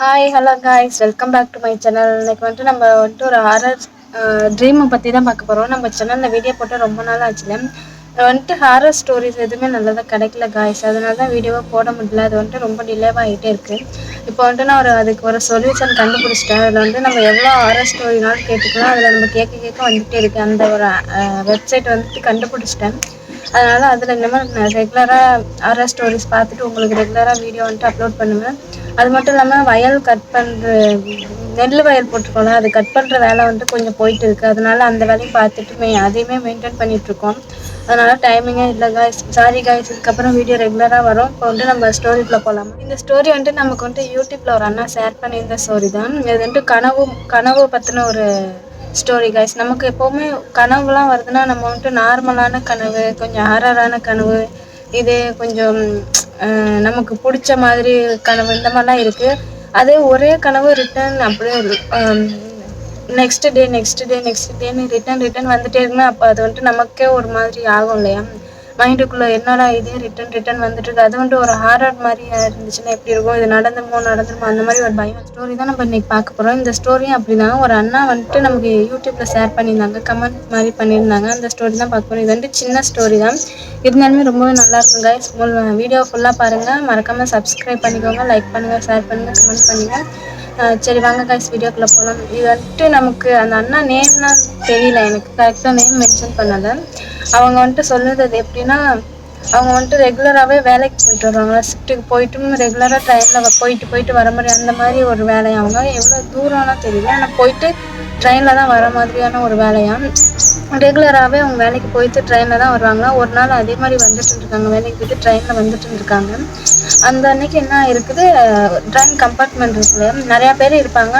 Hi hello guys welcome back to my channel இன்னைக்கு வந்துட்டு நம்ம வந்துட்டு ஒரு ஹாரர் ட்ரீமை பற்றி தான் பார்க்க போகிறோம் நம்ம சேனலில் வீடியோ போட்டு ரொம்ப நாள் ஆச்சுல. வந்துட்டு ஹாரர் ஸ்டோரிஸ் எதுவுமே நல்லதாக கிடைக்கல காய்ஸ் அதனால தான் வீடியோவாக போட முடியல. அது வந்துட்டு ரொம்ப டிலேவாக ஆகிட்டே இருக்குது இப்போ வந்துட்டு நான் ஒரு அதுக்கு ஒரு சொல்யூஷன் கண்டுபிடிச்சிட்டேன். அதில் வந்து நம்ம எவ்வளோ ஹாரர் ஸ்டோரினாலும் கேட்டுக்கலாம். அதில் நம்ம கேட்க கேட்க வந்துகிட்டே இருக்குது அந்த ஒரு வெப்சைட் வந்துட்டு கண்டுபிடிச்சிட்டேன். அதனால் அதில் இனிமேல் நான் ரெகுலராக ஹாரர் ஸ்டோரிஸ் பார்த்துட்டு உங்களுக்கு ரெகுலராக வீடியோ வந்துட்டு அப்லோட் பண்ணுவேன். அது மட்டும் இல்லாமல் வயல் கட் பண்ணுற நெல் வயல் போட்டிருக்கோம்ல அது கட் பண்ணுற வேலை வந்துட்டு கொஞ்சம் போயிட்டு இருக்குது அதனால அந்த வேலையும் பார்த்துட்டு மெ அதையுமே மெயின்டைன் பண்ணிகிட்ருக்கோம் அதனால டைமிங்கே இல்லை காய்ஸ் சாரி காய்ஸ் இதுக்கப்புறம் வீடியோ ரெகுலராக வரும். இப்போ வந்து நம்ம ஸ்டோரிக்குள்ளே போகலாம் இந்த ஸ்டோரி வந்துட்டு நமக்கு வந்துட்டு யூடியூப்பில் ஒரு அண்ணா ஷேர் பண்ணியிருந்த ஸ்டோரி தான். இது வந்துட்டு கனவு கனவு பற்றின ஒரு ஸ்டோரி கைஸ் நமக்கு எப்போவுமே கனவுலாம் வருதுன்னா நம்ம வந்துட்டு நார்மலான கனவு கொஞ்சம் ஹாரரான கனவு இது கொஞ்சம் நமக்கு பிடிச்ச மாதிரி கனவு இந்த மாதிரிலாம் இருக்குது அதே ஒரே கனவு ரிட்டர்ன் அப்படியே next day next day next டேன்னு ரிட்டன் ரிட்டன் வந்துட்டே இருக்குன்னா அப்போ அது வந்துட்டு நமக்கே ஒரு மாதிரி ஆகும் இல்லையா? மைண்டுக்குள்ளே என்னடா இது? ரிட்டன் ரிட்டன் வந்துட்டு இருக்கு. அது வந்துட்டு ஒரு ஹாரர் மாதிரி இருந்துச்சுன்னா எப்படி இருக்கும்? இது நடந்துருமோ நடந்துருமோ அந்த மாதிரி ஒரு பயம். ஸ்டோரி தான் நம்ம இன்னைக்கு பார்க்க போகிறோம் இந்த ஸ்டோரியும் அப்படிதாங்க. ஒரு அண்ணா வந்துட்டு நமக்கு யூடியூப்பில் ஷேர் பண்ணியிருந்தாங்க. கமெண்ட் மாதிரி பண்ணியிருந்தாங்க. அந்த ஸ்டோரி தான் பார்க்க போகிறோம் இது வந்துட்டு சின்ன ஸ்டோரி தான். இருந்தாலுமே ரொம்பவே நல்லா இருக்கும் கைஸ் வீடியோ ஃபுல்லாக பாருங்கள் மறக்காமல் சப்ஸ்கிரைப் பண்ணிக்கோங்க. லைக் பண்ணுங்கள் ஷேர் பண்ணுங்கள் கமெண்ட் பண்ணுங்கள் சரி வாங்க காய்ஸ் வீடியோக்குள்ளே போகலாம் இது வந்துட்டு நமக்கு அந்த அண்ணா நேம்னா தெரியல எனக்கு. கரெக்டாக நேம் மென்ஷன் பண்ணலை. அவங்க வந்துட்டு சொல்லுறது அது எப்படின்னா அவங்க வந்துட்டு ரெகுலராகவே வேலைக்கு போயிட்டு வருவாங்க. ஷிஃப்ட்டுக்கு போயிட்டும் ரெகுலராக ட்ரெயினில் போயிட்டு போயிட்டு வர மாதிரி அந்த மாதிரி ஒரு வேலையை அவங்க? எவ்வளோ தூரம்லாம் தெரியல. ஆனால் போயிட்டு ட்ரெயினில் தான் வர மாதிரியான ஒரு வேலையாக ரெகுலராகவே அவங்க வேலைக்கு போயிட்டு ட்ரெயினில் தான் வருவாங்க. ஒரு நாள் அதே மாதிரி வந்துட்டு இருக்காங்க. வேலைக்கு போயிட்டு ட்ரெயினில் வந்துட்டு இருக்காங்க. அந்த அன்னைக்கு என்ன இருக்குது? ட்ரெயின் கம்பார்ட்மெண்ட் இருக்குது நிறையா பேர் இருப்பாங்க.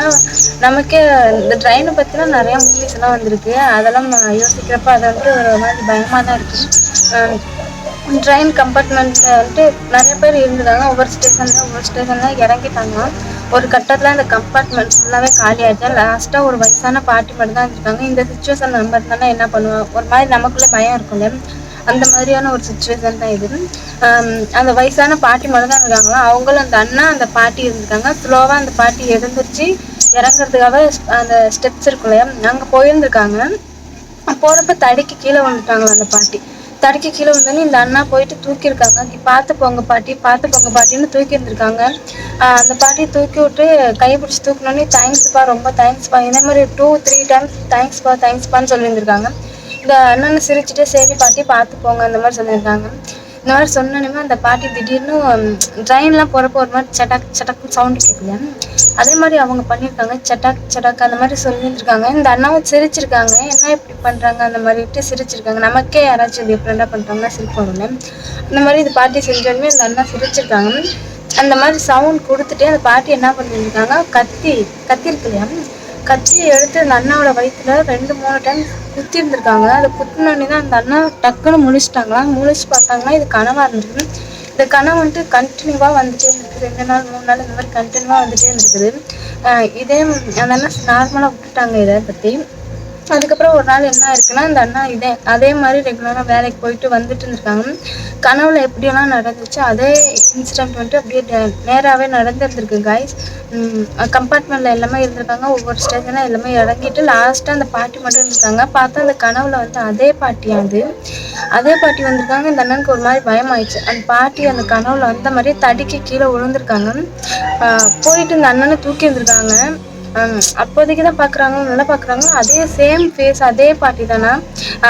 நமக்கே இந்த ட்ரெயினை பற்றிலாம் நிறையா மூவிஸ்லாம் வந்திருக்கு. அதெல்லாம் யோசிக்கிறப்ப அது வந்துட்டு ஒரு மாதிரி பயமாக தான் இருக்குது ட்ரெயின் கம்பார்ட்மெண்ட்டில் வந்துட்டு நிறைய பேர் இருந்திருக்காங்க. ஒவ்வொரு ஸ்டேஷனில் ஒவ்வொரு ஸ்டேஷனில் இறங்கிட்டாங்க. ஒரு கட்டத்தில் அந்த கம்பார்ட்மெண்ட் ஃபுல்லாகவே காலி ஆயிடுச்சு. லாஸ்ட்டாக ஒரு வயசான பாட்டி மட்டும் தான் இருந்திருக்காங்க இந்த சுச்சுவேஷன் நம்ம இருந்தாலும் என்ன பண்ணுவோம்? ஒரு மாதிரி நமக்குள்ளே பயம் இருக்கும்ல. அந்த மாதிரியான ஒரு சுச்சுவேஷன் தான் இது. அந்த வயசான பாட்டி மட்டும் தான் இருக்காங்களா? அவங்களும் அந்த அண்ணா அந்த பாட்டி இருந்திருக்காங்க ஸ்லோவாக அந்த பாட்டி எழுந்திரிச்சு இறங்குறதுக்காக அந்த ஸ்டெப்ஸ் இருக்குல்ல அங்கே போயிருந்திருக்காங்க. போகிறப்ப தடுக்கி கீழே வந்துட்டாங்களா அந்த பாட்டி? தடுக்கி கீழே வந்தோடனே இந்த அண்ணா போயிட்டு தூக்கியிருக்காங்க. பார்த்து போங்க பாட்டி பார்த்து போங்க பாட்டின்னு தூக்கி இருந்திருக்காங்க அந்த பாட்டி தூக்கி விட்டு கை பிடிச்சி தூக்கினோடனே தேங்க்ஸ்ப்பா ரொம்ப தேங்க்ஸ்ப்பா இதே மாதிரி டூ த்ரீ டைம்ஸ் தேங்க்ஸ்ப்பா தேங்க்ஸ்ப்பான்னு சொல்லியிருந்திருக்காங்க. இந்த அண்ணனை சிரிச்சுட்டு சரி பாட்டி பார்த்து போங்க அந்த மாதிரி சொல்லியிருக்காங்க இந்த மாதிரி சொன்னோன்னே அந்த பாட்டி திடீர்னு ட்ரெயின்லாம் போகிறப்போ ஒரு மாதிரி சட்டாக் சட்டக்குன்னு சவுண்டு கேட்குது அதே மாதிரி அவங்க பண்ணியிருக்காங்க. சட்டாக் சட்டாக் அந்த மாதிரி சொல்லியிருக்காங்க இந்த அண்ணாவும் சிரிச்சிருக்காங்க. என்ன இப்படி பண்ணுறாங்க அந்த மாதிரிட்டு சிரிச்சிருக்காங்க. நமக்கே யாராச்சும் இது எப்படி பண்ணுறாங்கன்னா சிரிப்பாங்கல்ல அந்த மாதிரி இந்த பாட்டி செஞ்சோடனே இந்த அண்ணா சிரிச்சிருக்காங்க. அந்த மாதிரி சவுண்ட் கொடுத்துட்டு அந்த பாட்டி என்ன பண்ணியிருக்காங்க கத்தி கத்தி இருக்கு இல்லையா? கத்தியை எடுத்து அந்த அண்ணாவோட வயிற்றுல ரெண்டு மூணு டைம் குத்தி இருந்திருக்காங்க அதை குத்தினோடனே தான் அந்த அண்ணா டக்குன்னு முழிச்சிட்டாங்களா? முழிச்சு பார்த்தாங்கன்னா இது கனவாக இருந்திருக்கு. இந்த கனவு வந்துட்டு கண்டினியூவாக வந்துட்டே இருந்திருக்கு. ரெண்டு நாள் மூணு நாள் இந்த மாதிரி கண்டினியூவாக வந்துட்டே இருந்திருக்குது. இதே அந்த அண்ணா நார்மலாக விட்டுட்டாங்க இதை பற்றி அதுக்கப்புறம் ஒரு நாள் என்ன ஆயிருக்குன்னா இந்த அண்ணா இதே அதே மாதிரி ரெகுலராக வேலைக்கு போயிட்டு வந்துட்டு இருந்திருக்காங்க. கனவுல எப்படியெல்லாம் நடந்துச்சு அதே இன்சிடென்ட் வந்துட்டு அப்படியே நேராகவே நடந்துருந்துருக்கு கைஸ் கம்பார்ட்மெண்ட்டில் எல்லாமே இருந்திருக்காங்க ஒவ்வொரு ஸ்டேஜ்லாம் எல்லாமே இறங்கிட்டு லாஸ்ட்டாக அந்த பாட்டி மட்டும் இருந்திருக்காங்க. பார்த்தா அந்த கனவுல வந்து அதே பாட்டியா அது? அதே பாட்டி வந்திருக்காங்க இந்த அண்ணனுக்கு ஒரு மாதிரி பயமாயிடுச்சு. அந்த பாட்டி அந்த கனவுல வந்த மாதிரியே தடுக்கி கீழே விழுந்திருக்காங்க. போயிட்டு இந்த அண்ணனை தூக்கி இருந்திருக்காங்க அப்போதைக்கு தான் பார்க்குறாங்க நல்லா பார்க்குறாங்க அதே சேம் ஃபேஸ் அதே பாட்டி தானே?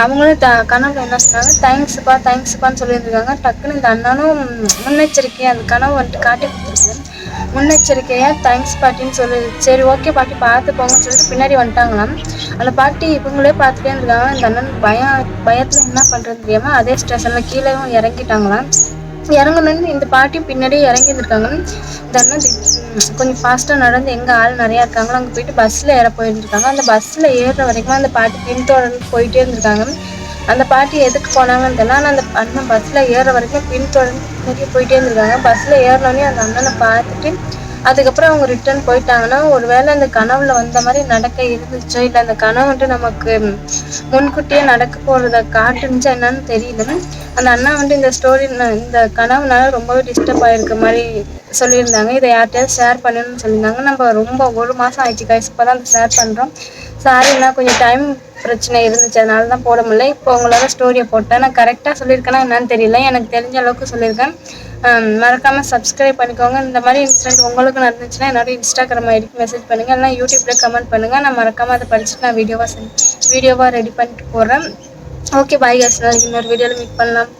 அவங்களும் த கனவுல என்ன சொன்னாங்க? தேங்க்ஸ்ப்பா தேங்க்ஸ்ப்பான்னு சொல்லியிருந்திருக்காங்க. டக்குன்னு இந்த அண்ணனும் முன்னெச்சரிக்கையாக அந்த கனவு வந்துட்டு காட்டி கொடுத்துருக்கு முன்னெச்சரிக்கையாக தேங்க்ஸ் பாட்டின்னு சொல்லி சரி ஓகே பாட்டி பார்த்து போங்கன்னு சொல்லிட்டு பின்னாடி வந்துட்டாங்களாம். அந்த பாட்டி இவங்களே பார்த்துட்டே இருக்காங்க இந்த அண்ணன் பயம் பயத்தில் என்ன பண்ணுறது தெரியாமல் அதே ஸ்டேஷனில் கீழேயும் இறங்கிட்டாங்களாம். இறங்கணும்னு இந்த பாட்டியும் பின்னாடியே இறங்கி இருந்திருக்காங்க இந்த கொஞ்சம் ஃபாஸ்ட்டாக நடந்து எங்கே ஆள் நிறையா இருக்காங்களோ அங்கே போயிட்டு பஸ்ஸில் ஏற போயிருந்துருக்காங்க. அந்த பஸ்ஸில் ஏறுற வரைக்கும் அந்த பாட்டி பின்தொடர்ந்து போயிட்டே இருந்திருக்காங்க. அந்த பாட்டி எதுக்கு போனாங்கன்னு தெரியல. ஆனால் அந்த அண்ணன் பஸ்ஸில் ஏறுற வரைக்கும் பின்தொடர்ந்து பின்னாடியே போயிட்டே இருந்திருக்காங்க. பஸ்ஸில் ஏறினோடனே அந்த அண்ணனை பார்த்துட்டு அதுக்கப்புறம் அவங்க ரிட்டர்ன் போயிட்டாங்கன்னா ஒருவேளை அந்த கனவுல வந்த மாதிரி நடக்க இருந்துச்சோ? இல்லை அந்த கனவு வந்துட்டு நமக்கு முன்கூட்டியே நடக்க போகிறத காட்டுனுச்சா என்னன்னு தெரியல. அந்த அண்ணா வந்து இந்த ஸ்டோரி இந்த கனவுனால ரொம்பவே டிஸ்டர்ப் ஆயிருக்க மாதிரி சொல்லியிருந்தாங்க. இதை யார்கிட்டயாவது ஷேர் பண்ணணும்னு சொல்லியிருந்தாங்க. நம்ம ரொம்ப ஒரு மாதம் ஆயிடுச்சு கைஸ் இப்போ தான் ஷேர் பண்ணுறோம் சாரிண்ணா கொஞ்சம் டைம் பிரச்சனை இருந்துச்சு. அதனால தான் போட முடியல. இப்போ உங்களோட ஸ்டோரியை போட்டேன். நான் கரெக்டாக சொல்லியிருக்கேன்னா என்னன்னு தெரியல. எனக்கு தெரிஞ்ச அளவுக்கு சொல்லியிருக்கேன். மறக்காமல் சப்ஸ்கிரைப் பண்ணிக்கோங்க. இந்த மாதிரி இன்சிடென்ட் உங்களுக்கு நடந்துச்சுன்னா என்னோட இன்ஸ்டாகிராம் ஐடிக்கு மெசேஜ் பண்ணுங்கள் இல்லைனா யூடியூப்பில் கமெண்ட் பண்ணுங்கள் நான் மறக்காமல் அதை படிச்சுட்டு நான் வீடியோவாக வீடியோவாக ரெடி பண்ணிட்டு போடுறேன் ஓகே பாய் கேஸ் நாளைக்கு இன்னொரு வீடியோவில் மீட் பண்ணலாம்.